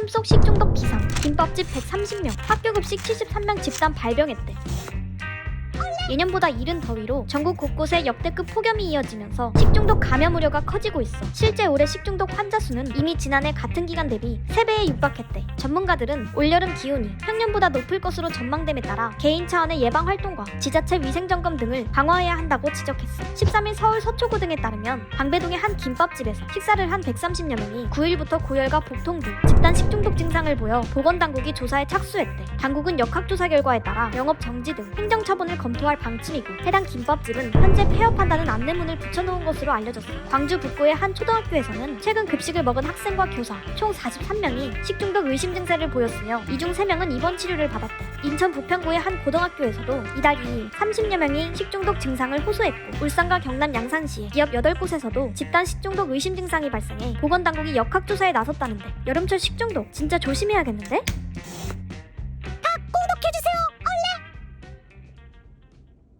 폭염 속 식중독 비상, 김밥집 130명, 학교 급식 73명 집단 발병했대. 예년보다 이른 더위로 전국 곳곳에 역대급 폭염이 이어지면서 식중독 감염 우려가 커지고 있어. 실제 올해 식중독 환자 수는 이미 지난해 같은 기간 대비 3배에 육박했대. 전문가들은 올여름 기온이 평년보다 높을 것으로 전망됨에 따라 개인 차원의 예방 활동과 지자체 위생 점검 등을 강화해야 한다고 지적했어. 13일 서울 서초구 등에 따르면 방배동의 한 김밥집에서 식사를 한 130여 명이 9일부터 고열과 복통 등 집단 식중독 증상을 보여 보건당국이 조사에 착수했대. 당국은 역학조사 결과에 따라 영업 정지 등 행정처분을 검토할 방침이고 해당 김밥집은 현재 폐업한다는 안내문을 붙여놓은 것으로 알려졌어. 광주 북구의 한 초등학교에서는 최근 급식을 먹은 학생과 교사 총 43명이 식중독 의심 증세를 보였으며 이 중 3명은 입원 치료를 받았대. 인천 부평구의 한 고등학교에서도 이달 2일 30여 명이 식중독 증상을 호소했고 울산과 경남 양산시의 기업 8곳에서도 집단 식중독 의심 증상이 발생해 보건당국이 역학조사에 나섰다는데 여름철 식중독 진짜 조심해야겠는데?